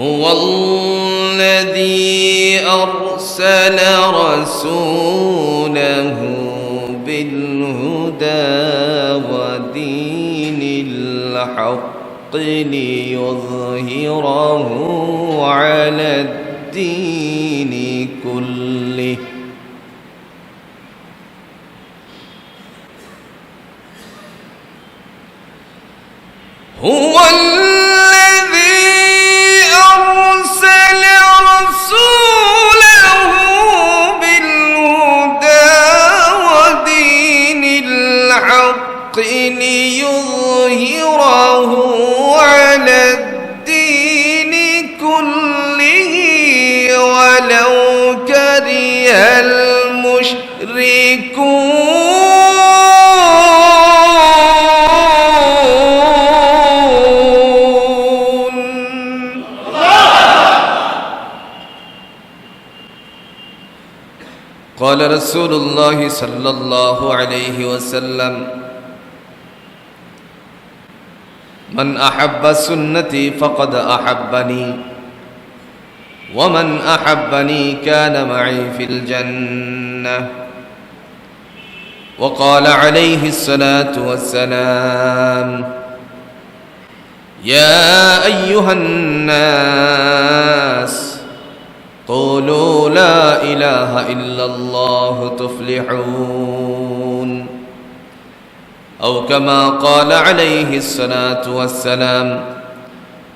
هو الذي أرسل رسوله بالهدى ودين الحق ليظهره على الدين كله. هو رسول الله صلى الله عليه وسلم. من أحب سنتي فقد أحبني ومن أحبني كان معي في الجنة. وقال عليه الصلاة والسلام يا أيها الناس قولوا لا إله إلا الله تفلحون. أو كما قال عليه الصلاة والسلام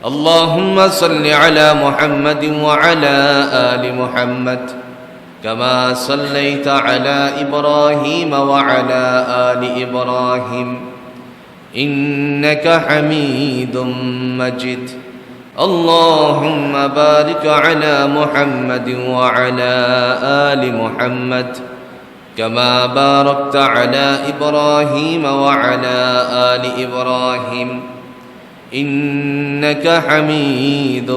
اللهم صل على محمد وعلى آل محمد كما صليت على إبراهيم وعلى آل إبراهيم إنك حميد مجيد. اللهم بارك على محمد وعلى ال محمد كما باركت على ابراهيم وعلى ال ابراهيم انك حميد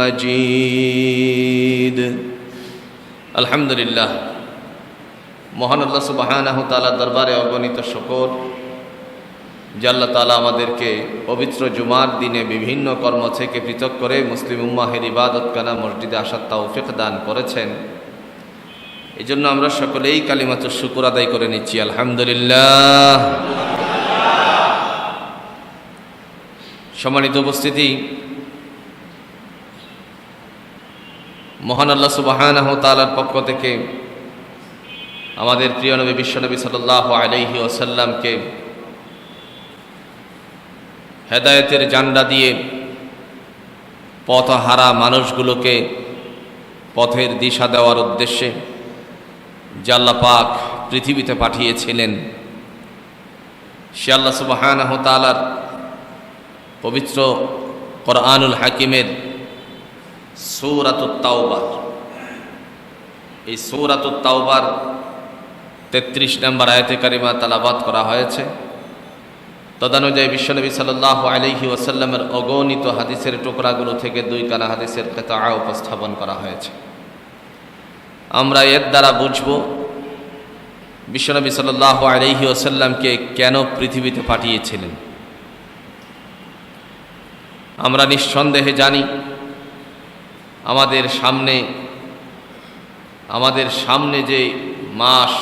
مجيد الحمد لله মহান আল্লাহ সুবাহানাহু তাআলা দরবারে অগণিত শকর যে আল্লাহ তালা আমাদেরকে পবিত্র জুমার দিনে বিভিন্ন কর্ম থেকে পৃথক করে মুসলিম উম্মাহের ইবাদত কানা মসজিদে আসার তৌফিক দান করেছেন। এই জন্য আমরা সকলেই কালিমাত শুকুর আদায় করে নিচ্ছি, আলহামদুলিল্লাহ। সম্মানিত উপস্থিতি, মহান আল্লাহ সুবাহানাহ তালার পক্ষ থেকে আমাদের প্রিয় নবী বিশ্বনবী সাল্লাহ আলহি ওসাল্লামকে হেদায়েতের জান্ডা দিয়ে পথহারা মানুষগুলোকে পথের দিশা দেওয়ার উদ্দেশ্যে জাল্লা পাক পৃথিবীতে পাঠিয়েছিলেন। সে আল্লাহ সুবাহানহ তালার পবিত্র কোরআনুল হাকিমের সৌরাতুত্তাওবার এই সৌরাতুত্তাওবার তেত্রিশ নম্বর আয়তে কারিমা তালাবাদ করা হয়েছে। তদানুযায়ী বিশ্বনবী সাল্লাহ আলহি ওসাল্লামের অগণিত হাদিসের টুকরাগুলো থেকে দুই কানা হাদিসের কেতা উপস্থাপন করা হয়েছে। আমরা এর দ্বারা বুঝব বিশ্বনবী সাল্লাহ আলহি ওসাল্লামকে কেন পৃথিবীতে পাঠিয়েছিলেন। আমরা নিঃসন্দেহে জানি আমাদের সামনে আমাদের সামনে যে মাস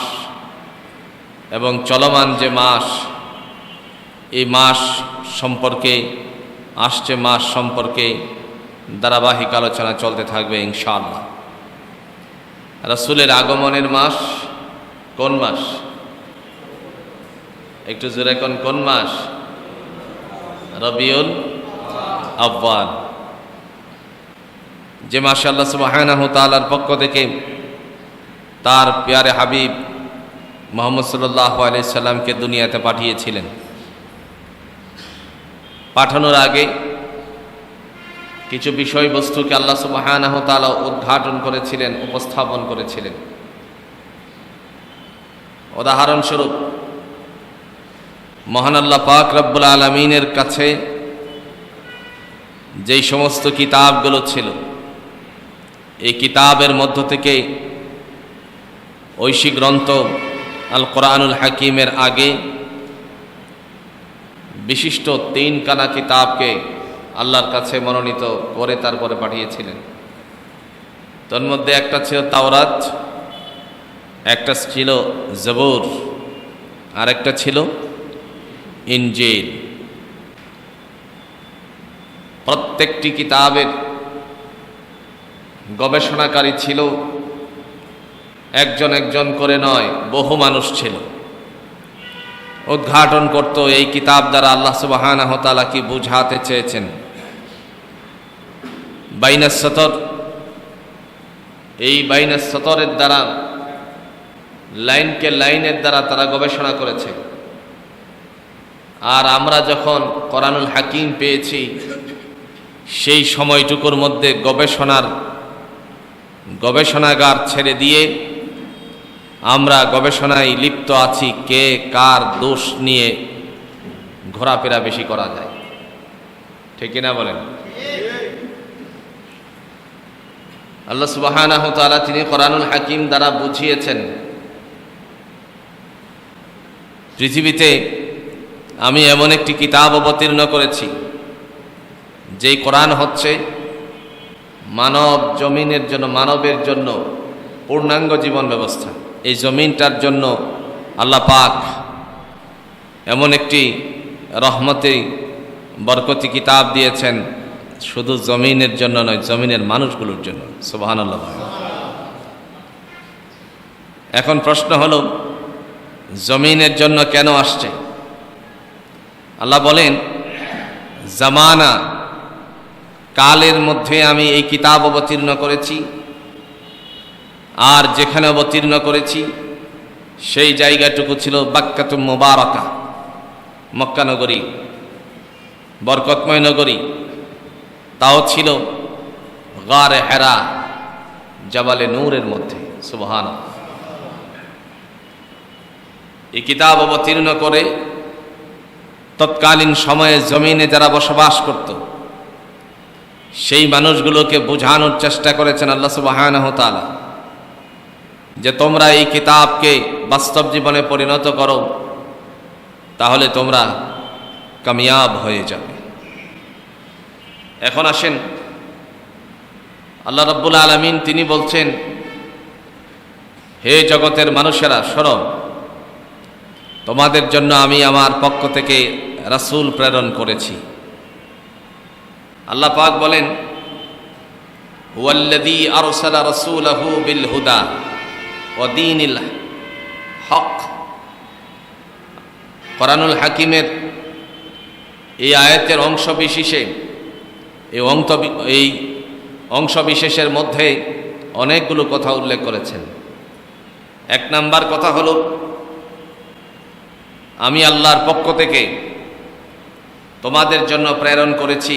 এবং চলমান যে মাস এই মাস সম্পর্কে, আসছে মাস সম্পর্কে ধারাবাহিক আলোচনা চলতে থাকবে ইনশাআল্লাহ। রসুলের আগমনের মাস কোন মাস? একটু জোরে কোন কোন মাস? রবিউল আব্বান যে মাসে আল্লাহ সুবাহানাহ তালার পক্ষ থেকে তার পেয়ারে হাবিব মোহাম্মদ সাল্লাহ আলি সাল্লামকে দুনিয়াতে পাঠিয়েছিলেন। পাঠানোর আগে কিছু বিষয়বস্তুকে আল্লাহ তালা উদ্ঘাটন করেছিলেন, উপস্থাপন করেছিলেন। উদাহরণস্বরূপ, মহান আল্লাহ পাক রব্বুল আলমিনের কাছে যেই সমস্ত কিতাবগুলো ছিল, এই কিতাবের মধ্য থেকে ঐশী গ্রন্থ আল কোরআনুল হাকিমের আগে বিশিষ্ট তিন কানা কিতাবকে আল্লাহর কাছে মনোনীত করে তারপরে পাঠিয়েছিলেন। তোর মধ্যে একটা ছিল তাওরাত, একটা ছিল জবুর আর একটা ছিল ইঞ্জিল প্রত্যেকটি কিতাবের গবেষণাকারী ছিল, একজন একজন করে নয়, বহু মানুষ ছিল। উদ্ঘাটন করত এই কিতাব দ্বারা আল্লাহ সুবাহানাহ তালা কি বুঝাতে চেয়েছেন? বাইনাস সতর। এই বাইনাস সতরের দ্বারা, লাইনকে লাইনের দ্বারা তারা গবেষণা করেছে। আর আমরা যখন কোরআনুল হাকিম পেয়েছি, সেই সময়টুকুর মধ্যে গবেষণার গবেষণাগার ছেড়ে দিয়ে আমরা গবেষণায় লিপ্ত আছি কে কার দোষ নিয়ে ঘোরাফেরা বেশি করা যায়। ঠিক না বলেন? আল্লাহ সুবাহানাহ তাআলা তিনি কোরআনুল হাকিম দ্বারা বুঝিয়েছেন। পৃথিবীতে আমি এমন একটি কিতাব অবতীর্ণ করেছি, যেই কোরআন হচ্ছে মানব জমিনের জন্য, মানবের জন্য পূর্ণাঙ্গ জীবন ব্যবস্থা। এই জমিনটার জন্য আল্লাহ পাক এমন একটি রহমতে বরকতি কিতাব দিয়েছেন, শুধু জমিনের জন্য নয়, জমিনের মানুষগুলোর জন্য। সুবাহান আল্লাহ এখন প্রশ্ন হলো, জমিনের জন্য কেন আসছে? আল্লাহ বলেন, জামানা, কালের মধ্যে আমি এই কিতাব অবতীর্ণ করেছি। আর যেখানে অবতীর্ণ করেছি, সেই জায়গাটুকু ছিল বাক্কাতু মোবারকা মক্কানগরী বরকতময় নগরী। তাও ছিল গারে হেরা, জবালে নূরের মধ্যে সুবহান এই কিতাব অবতীর্ণ করে তৎকালীন সময়ে জমিনে যারা বসবাস করত, সেই মানুষগুলোকে বোঝানোর চেষ্টা করেছেন আল্লাহ সুবাহানহ যে তোমরা এই কিতাবকে বাস্তব জীবনে পরিণত করো, তাহলে তোমরা কামিয়াব হয়ে যাবে। এখন আসেন, আল্লাহ রব্বুল আলমিন তিনি বলছেন, হে জগতের মানুষেরা সরব তোমাদের জন্য আমি আমার পক্ষ থেকে রাসূল প্রেরণ করেছি। আল্লাহ পাক বলেন ওয়াল্লাযী আরসালা রাসূলাহু বিল হুদা। ওয়া দীনিল হক। কোরআনুল হাকিমের এই আয়াতের অংশ বিশেষে, এই অংশ এই অংশ বিশেষের মধ্যে অনেকগুলো কথা উল্লেখ করেছেন। এক নাম্বার কথা হল, আমি আল্লাহর পক্ষ থেকে তোমাদের জন্য প্রেরণ করেছি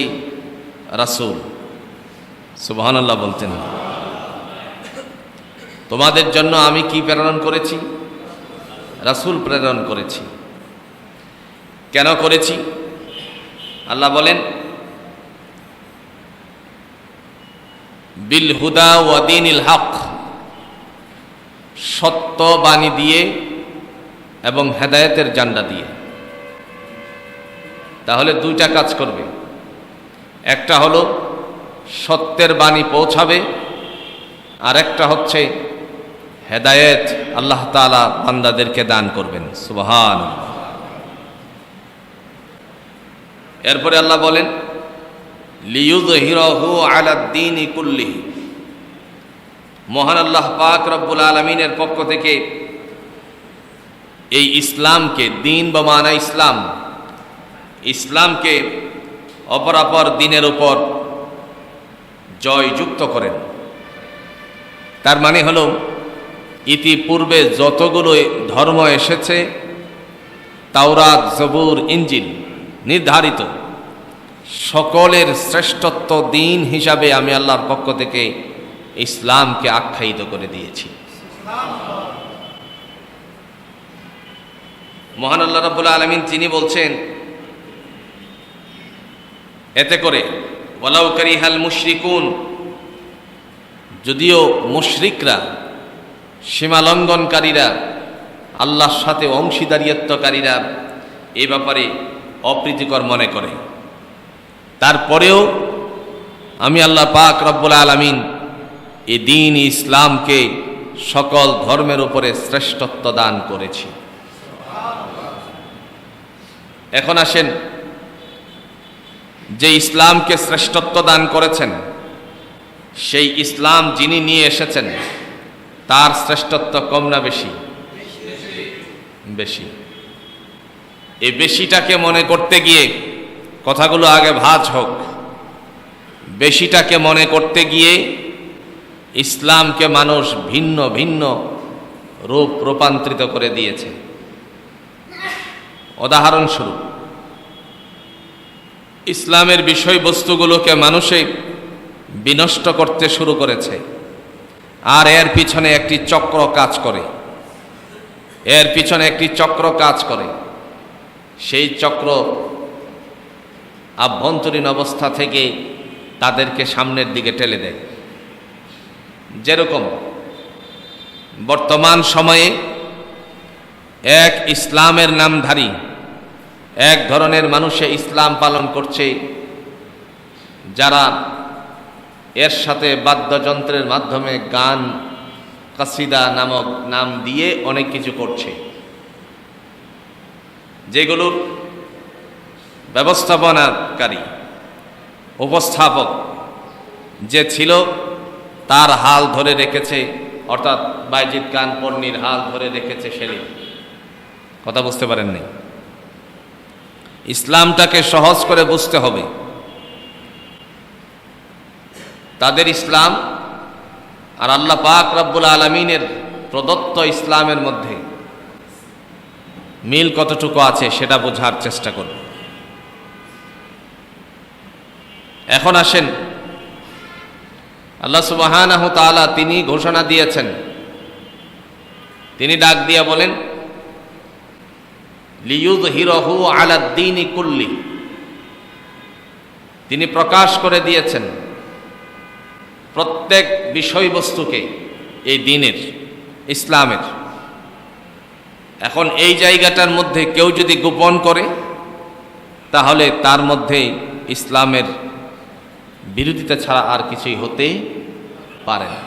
রাসূল। সুবহান আল্লাহ বলতেন। তোমাদের জন্য আমি কি প্রেরণ করেছি? রাসূল প্রেরণ করেছি। কেন করেছি? আল্লাহ বলেন, বিল হুদা ওয়াদিনিল হক, সত্য বাণী দিয়ে এবং হেদায়েতের জান্ডা দিয়ে। তাহলে দুইটা কাজ করবে। একটা হলো সত্যের বাণী পৌঁছাবে আর একটা হচ্ছে হেদায়েত আল্লাহ তালা বান্দাদেরকে দান করবেন। সুবহান এরপরে আল্লাহ বলেন লিউদ হিরহু আলাদ্দিন কুল্লি মহান আল্লাহ পাক রব্বুল আলমিনের পক্ষ থেকে এই ইসলামকে দিন বা মানা ইসলাম, ইসলামকে অপরাপর দিনের উপর জয়যুক্ত করেন। তার মানে হল ইতিপূর্বে যতগুলো ধর্ম এসেছে, তাওরাত, জবুর ইঞ্জিন নির্ধারিত। সকলের শ্রেষ্ঠত্ব দিন হিসাবে আমি আল্লাহর পক্ষ থেকে ইসলামকে আখ্যায়িত করে দিয়েছি। মহান আল্লাহ রব্বুল আলমিন তিনি বলছেন, এতে করে ওলাউ কারিহাল মুশরিকুন যদিও মুশরিকরা সীমালঙ্ঘনকারীরা, আল্লাহর সাথে অংশীদারিত্বকারীরা এ ব্যাপারে অপ্রীতিকর মনে করে। তারপরেও আমি আল্লাহ পাক রব্বুল আলমিন এ দিন ইসলামকে সকল ধর্মের উপরে শ্রেষ্ঠত্ব দান করেছি। এখন আসেন, যে ইসলামকে শ্রেষ্ঠত্ব দান করেছেন, সেই ইসলাম যিনি নিয়ে এসেছেন তার শ্রেষ্ঠত্ব কম না বেশি? বেশি। এই বেশিটাকে মনে করতে গিয়ে কথাগুলো আগে ভাজ হোক। বেশিটাকে মনে করতে গিয়ে ইসলামকে মানুষ ভিন্ন ভিন্ন রূপ রূপান্তরিত করে দিয়েছে। উদাহরণস্বরূপ, ইসলামের বিষয়বস্তুগুলোকে মানুষে বিনষ্ট করতে শুরু করেছে। আর এর পিছনে একটি চক্র কাজ করে। এর পিছনে একটি চক্র কাজ করে। সেই চক্র আভ্যন্তরীণ অবস্থা থেকে তাদেরকে সামনের দিকে ঠেলে দেয়। যেরকম বর্তমান সময়ে এক ইসলামের নামধারী, এক ধরনের মানুষে ইসলাম পালন করছে, যারা এর সাথে বাদ্যযন্ত্রের মাধ্যমে গান, কাসিদা নামক নাম দিয়ে অনেক কিছু করছে। যেগুলোর ব্যবস্থাপনাকারী, উপস্থাপক যে ছিল, তার হাল ধরে রেখেছে, অর্থাৎ বাইজিৎ কান পন্নির হাল ধরে রেখেছে সেদিন কথা বুঝতে পারেননি? ইসলামটাকে সহজ করে বুঝতে হবে। তাদের ইসলাম আর আল্লাহ পাক রব্বুল আলমিনের প্রদত্ত ইসলামের মধ্যে মিল কতটুকু আছে সেটা বোঝার চেষ্টা করব এখন আসেন। আল্লাহ সুবাহানাহ তাআলা তিনি ঘোষণা দিয়েছেন। তিনি ডাক দিয়া বলেন লিউদ হিরহু আলাদ্দিন কুল্লি। তিনি প্রকাশ করে দিয়েছেন প্রত্যেক বিষয়বস্তুকে এই দিনের, ইসলামের। এখন এই জায়গাটার মধ্যে কেউ যদি গোপন করে, তাহলে তার মধ্যে ইসলামের বিরোধিতা ছাড়া আর কিছুই হতে পারে না।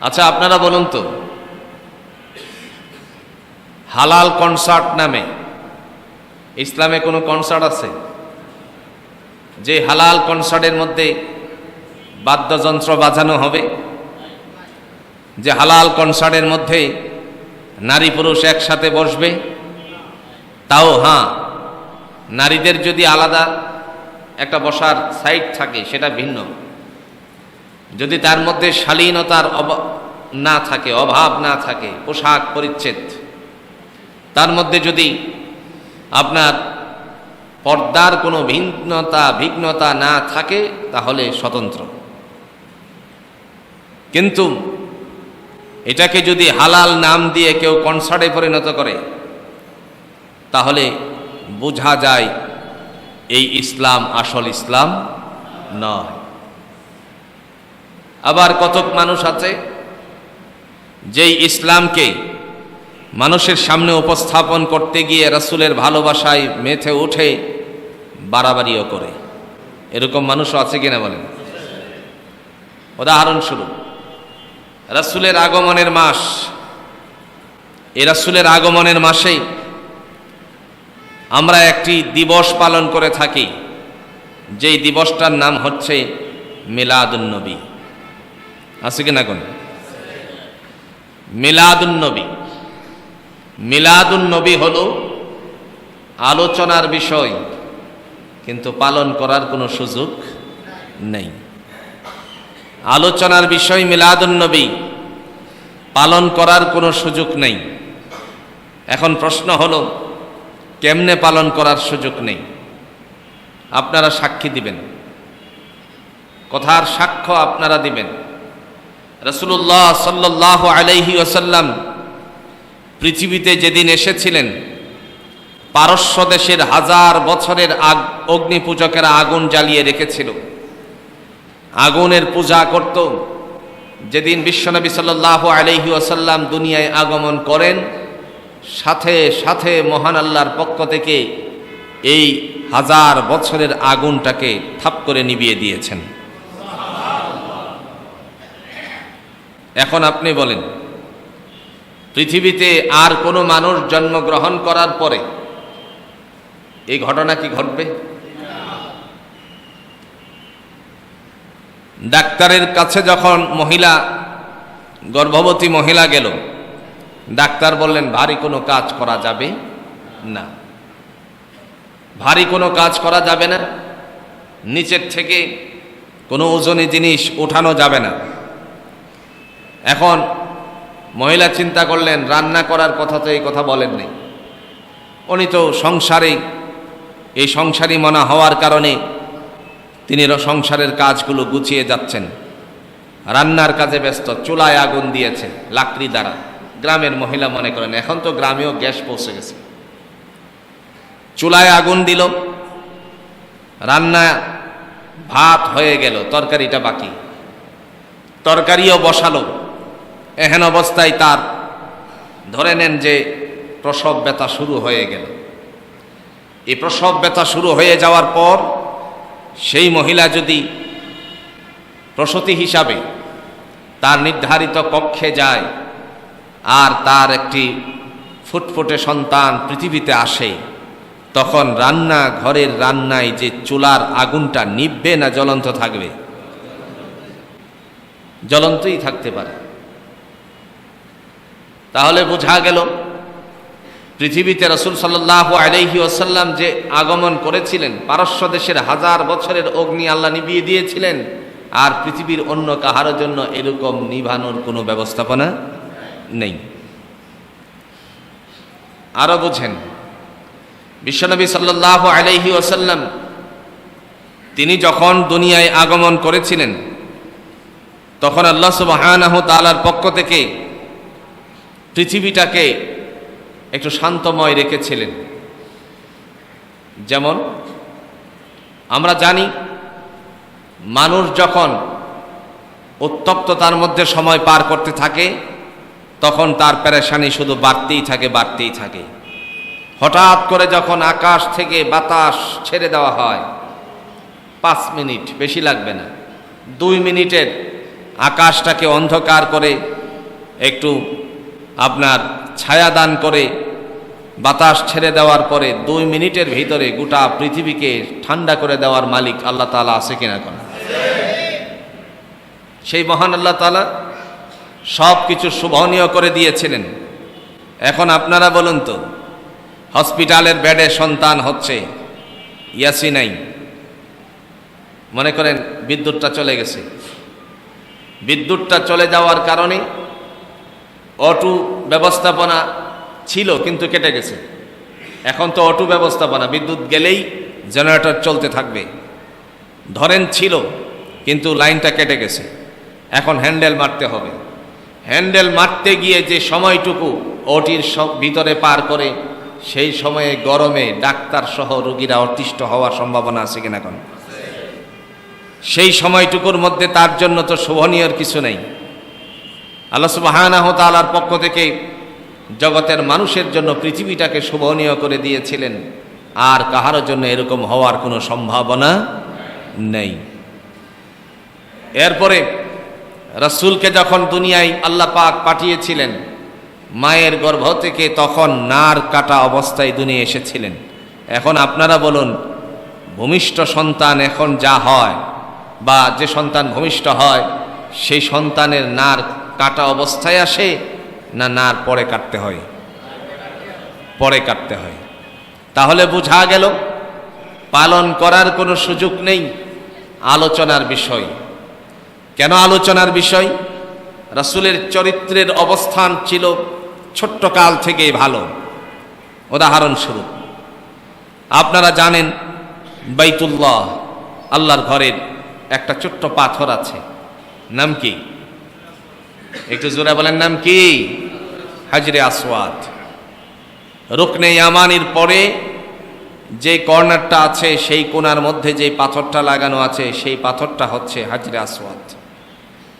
আচ্ছা আপনারা বলুন তো, হালাল কনসার্ট নামে ইসলামে কোনো কনসার্ট আছে? যে হালাল কনসার্টের মধ্যে বাদ্যযন্ত্র বাজানো হবে। যে হালাল কনসার্টের মধ্যে নারী পুরুষ একসাথে বসবে, তাও হ্যাঁ নারীদের যদি আলাদা একটা বসার সাইড থাকে, সেটা ভিন্ন। যদি তার মধ্যে শালীনতার না থাকে, অভাব না থাকে, পোশাক পরিচ্ছেদ, তার মধ্যে যদি আপনার পর্দার কোনো ভিন্নতা বিঘ্নতা না থাকে, তাহলে স্বতন্ত্র। কিন্তু এটাকে যদি হালাল নাম দিয়ে কেউ কনসার্টে পরিণত করে, তাহলে বোঝা যায় এই ইসলাম আসল ইসলাম নয়। আবার কতক মানুষ আছে যেই ইসলামকে মানুষের সামনে উপস্থাপন করতে গিয়ে রাসুলের ভালোবাসায় মেথে উঠে বাড়াবাড়িও করে। এরকম মানুষও আছে কিনা বলেন? উদাহরণস্বরূপ রাসুলের আগমনের মাস। এই রাসুলের আগমনের মাসেই আমরা একটি দিবস পালন করে থাকি। যেই দিবসটার নাম হচ্ছে মিলাদুন্নবী। আছে কিনা কোন? মিলাদুন্নবী। মিলাদুন্নবী হল আলোচনার বিষয়, কিন্তু পালন করার কোনো সুযোগ নেই। আলোচনার বিষয় মিলাদুন্নবী। পালন করার কোনো সুযোগ নেই। এখন প্রশ্ন হলো, কেমনে পালন করার সুযোগ নেই? আপনারা সাক্ষী দিবেন। কথার সাক্ষ্য আপনারা দিবেন। রসুল্লাহ সাল্লাহ আলাইহি ওসাল্লাম পৃথিবীতে যেদিন এসেছিলেন, পারস্য দেশের হাজার বছরের আগ অগ্নি পূজকেরা আগুন জ্বালিয়ে রেখেছিল। আগুনের পূজা করত যেদিন বিশ্বনবী সাল্লাহ আলহি আসাল্লাম দুনিয়ায় আগমন করেন, সাথে সাথে মহান আল্লাহর পক্ষ থেকে এই হাজার বছরের আগুনটাকে থাপ করে নিভিয়ে দিয়েছেন। এখন আপনি বলেন, পৃথিবীতে আর কোনো মানুষ জন্মগ্রহণ করার পরে এই ঘটনা কি ঘটবে? ডাক্তারের কাছে যখন মহিলা, গর্ভবতী মহিলা গেল, ডাক্তার বললেন, ভারী কোনো কাজ করা যাবে না। ভারী কোনো কাজ করা যাবে না? নিচের থেকে কোনো ওজনী জিনিস ওঠানো যাবে না। এখন মহিলা চিন্তা করলেন, রান্না করার কথা তো এই কথা বলেননি। উনি তো সংসারে এই সংসারী মনা হওয়ার কারণে তিনি সংসারের কাজগুলো গুছিয়ে যাচ্ছেন। রান্নার কাজে ব্যস্ত, চুলায় আগুন দিয়েছে, লাকড়ি দ্বারা। গ্রামের মহিলা মনে করেন, এখন তো গ্রামেও গ্যাস পৌঁছে গেছে। চুলায় আগুন দিল। রান্না ভাত হয়ে গেল, তরকারিটা বাকি। তরকারিও বসালো। এহেন অবস্থায় তার ধরে নেন যে প্রসব ব্যথা শুরু হয়ে গেল। এই প্রসব ব্যথা শুরু হয়ে যাওয়ার পর সেই মহিলা যদি প্রসূতি হিসাবে তার নির্ধারিত কক্ষে যায় আর তার একটি ফুটফুটে সন্তান পৃথিবীতে আসে, তখন রান্না ঘরের রান্নায় যে চুলার আগুনটা নিববে না জ্বলন্ত থাকবে? জ্বলন্তই থাকতে পারে। তাহলে বোঝা গেল পৃথিবীতে রসুল সাল্লাহ আলহি ওসাল্লাম যে আগমন করেছিলেন, পারস্য দেশের হাজার বছরের অগ্নি আল্লাহ নিভিয়ে দিয়েছিলেন, আর পৃথিবীর অন্য কাহারো জন্য এরকম নিভানোর কোনো ব্যবস্থাপনা নেই। আরও বোঝেন, বিশ্বনবী সাল্লাহ আলহি ওসাল্লাম তিনি যখন দুনিয়ায় আগমন করেছিলেন, তখন আল্লাহ সুবাহ তালার পক্ষ থেকে পৃথিবীটাকে একটু শান্তময় রেখেছিলেন। যেমন, আমরা জানি, মানুষ যখন উত্তপ্ততার মধ্যে সময় পার করতে থাকে, তখন তার প্যারেশানি শুধু বাড়তেই থাকে বাড়তেই থাকে। হঠাৎ করে যখন আকাশ থেকে বাতাস ছেড়ে দেওয়া হয়, পাঁচ মিনিট বেশি লাগবে না। দুই মিনিটের আকাশটাকে অন্ধকার করে একটু আপনার ছায়া দান করে, বাতাস ছেড়ে দেওয়ার পরে দুই মিনিটের ভিতরে গোটা পৃথিবীকে ঠান্ডা করে দেওয়ার মালিক আল্লাহ তালা আছে কিনা কোন? সেই মহান আল্লাহ তালা সব কিছু শুভনীয় করে দিয়েছিলেন। এখন আপনারা বলুন তো, হসপিটালের বেডে সন্তান হচ্ছে, ইয়াসি নাই। মনে করেন বিদ্যুৎটা চলে গেছে। বিদ্যুৎটা চলে যাওয়ার কারণে অটু ব্যবস্থাপনা ছিল, কিন্তু কেটে গেছে। এখন তো অটো ব্যবস্থাপনা, বিদ্যুৎ গেলেই জেনারেটর চলতে থাকবে। ধরেন ছিল, কিন্তু লাইনটা কেটে গেছে। এখন হ্যান্ডেল মারতে হবে। হ্যান্ডেল মারতে গিয়ে যে সময়টুকু সব ভিতরে পার করে, সেই সময়ে গরমে ডাক্তার সহ রোগীরা অতিষ্ঠ হওয়ার সম্ভাবনা আছে কিনা এখন? সেই সময়টুকুর মধ্যে তার জন্য তো শোভনীয় কিছু নেই। আল্লাহ সুবাহানাহ তালার পক্ষ থেকে জগতের মানুষের জন্য পৃথিবীটাকে শোভনীয় করে দিয়েছিলেন। আর কাহারও জন্য এরকম হওয়ার কোনো সম্ভাবনা নেই। এরপরে রসুলকে যখন দুনিয়ায় আল্লাহ পাক পাঠিয়েছিলেন, মায়ের গর্ভ থেকে তখন নার কাটা অবস্থায় দুনিয়া এসেছিলেন। এখন আপনারা বলুন, ভূমিষ্ঠ সন্তান এখন যা হয় বা যে সন্তান ভূমিষ্ঠ হয়, সেই সন্তানের নার কাটা অবস্থায় আসে না নার পরে কাটতে হয়? পরে কাটতে হয়। তাহলে বোঝা গেল, পালন করার কোনো সুযোগ নেই আলোচনার বিষয়। কেন আলোচনার বিষয়? রাসুলের চরিত্রের অবস্থান ছিল ছোট্ট কাল থেকেই ভালো। উদাহরণস্বরূপ, আপনারা জানেন বাইতুল্লাহ, আল্লাহর ঘরের একটা ছোট্ট পাথর আছে। নাম কি? একটু জোরে বলেন, নাম কি? হাজরে আসওয়াদ। রুকনে ইয়ামানির পরে যে কর্নারটা আছে, সেই কোনার মধ্যে যে পাথরটা লাগানো আছে, সেই পাথরটা হচ্ছে হাজরে আসওয়াদ।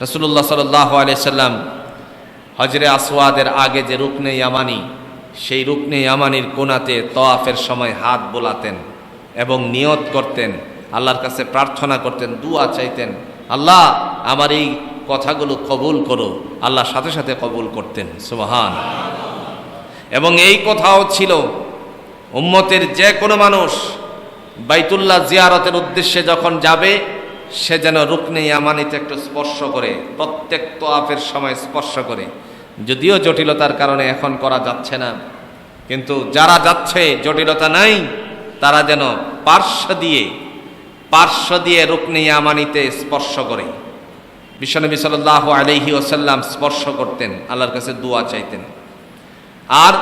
রসুল্লাহ সাল্লাহ সাল্লাম হজরে আসওয়াদের আগে যে রুকনে ইয়ামানি, সেই রুকনে ইয়ামানির কোনাতে তওয়াফের সময় হাত বোলাতেন এবং নিয়ত করতেন, আল্লাহর কাছে প্রার্থনা করতেন, দুয়া চাইতেন, আল্লাহ, আমার এই কথাগুলো কবুল করো। আল্লাহ সাথে সাথে কবুল করতেন। সুবহান। এবং এই কথাও ছিল, উম্মতের যে কোনো মানুষ বাইতুল্লাহ জিয়ারতের উদ্দেশ্যে যখন যাবে, সে যেন রুকনে ইয়ামানিতে একটু স্পর্শ করে, প্রত্যেক তোয়াফের সময় স্পর্শ করে। যদিও জটিলতার কারণে এখন করা যাচ্ছে না, কিন্তু যারা যাচ্ছে, জটিলতা নাই, তারা যেন পার্শ্ব দিয়ে পার্শ্ব দিয়ে রুকনে ইয়ামানিতে স্পর্শ করে। বিশ্বনবী সাল্লাহ আলহি ওসাল্লাম স্পর্শ করতেন, আল্লাহর কাছে দোয়া চাইতেন। আর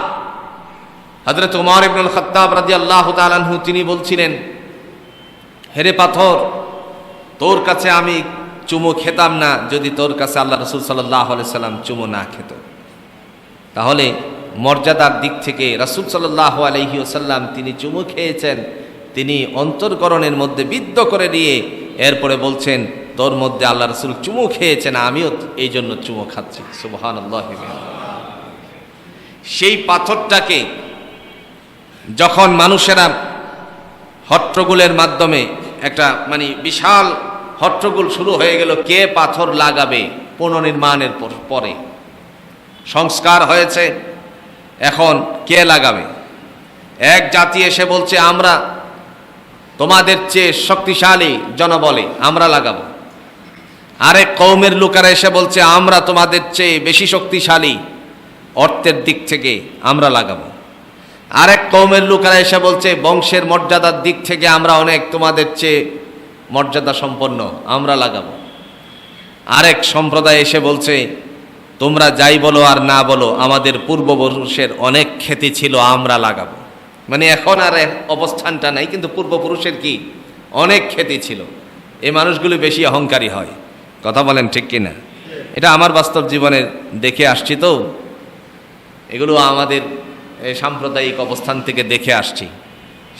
হজরত উমর ইবনুল খত্তাব রাজি আল্লাহ তালানহু তিনি বলছিলেন হেরে পাথর, তোর কাছে আমি চুমো খেতাম না যদি তোর কাছে আল্লাহ রসুল সাল্লাহ সাল্লাম চুমো না খেত। তাহলে মর্যাদার দিক থেকে রাসুল সাল্লাহ আলহি ওসাল্লাম তিনি চুমো খেয়েছেন, তিনি অন্তর্করণের মধ্যে বিদ্ধ করে দিয়ে এরপরে বলছেন তোর মধ্যে আল্লাহ রসুল চুমু খেয়েছেন আমিও এই জন্য চুমু খাচ্ছি। সুবহান সেই পাথরটাকে যখন মানুষেরা হট্টগুলের মাধ্যমে একটা মানে বিশাল হট্টগুল শুরু হয়ে গেল, কে পাথর লাগাবে পুনর্নির্মাণের পরে? সংস্কার হয়েছে, এখন কে লাগাবে? এক জাতি এসে বলছে, আমরা তোমাদের চেয়ে শক্তিশালী জনবলে আমরা লাগাবো। আরেক কৌমের লোকেরা এসে বলছে, আমরা তোমাদের চেয়ে বেশি শক্তিশালী। অর্থের দিক থেকে আমরা লাগাবো। আরেক কৌমের লোকেরা এসে বলছে, বংশের মর্যাদার দিক থেকে আমরা অনেক তোমাদের চেয়ে মর্যাদা সম্পন্ন, আমরা লাগাবো। আরেক সম্প্রদায় এসে বলছে, তোমরা যাই বলো আর না বলো, আমাদের পূর্বপুরুষের অনেক খ্যাতি ছিল, আমরা লাগাবো। মানে এখন আর অবস্থানটা নাই, কিন্তু পূর্বপুরুষের কি? অনেক খ্যাতি ছিল। এই মানুষগুলো বেশি অহংকারী হয়। কথা বলেন ঠিক কি না এটা আমার বাস্তব জীবনে দেখে আসছি তো। এগুলো আমাদের সাম্প্রদায়িক অবস্থান থেকে দেখে আসছি।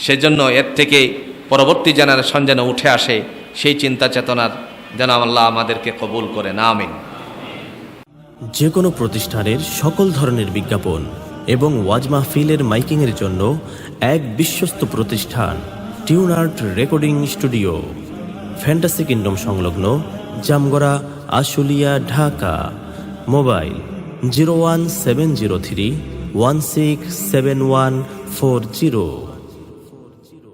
সেজন্য এর থেকে পরবর্তী জেনারেশন যেন উঠে আসে, সেই চিন্তা চেতনার যেন আল্লাহ আমাদেরকে কবুল করে না আমিন। যে কোনো প্রতিষ্ঠানের সকল ধরনের বিজ্ঞাপন এবং ওয়াজ মাহফিলের মাইকিংয়ের জন্য এক বিশ্বস্ত প্রতিষ্ঠান, tune art recording studio, fantasy kingdom সংলগ্ন Jamgara, Ashulia, Dhaka. Mobile zero one seven zero three one six seven one four zero.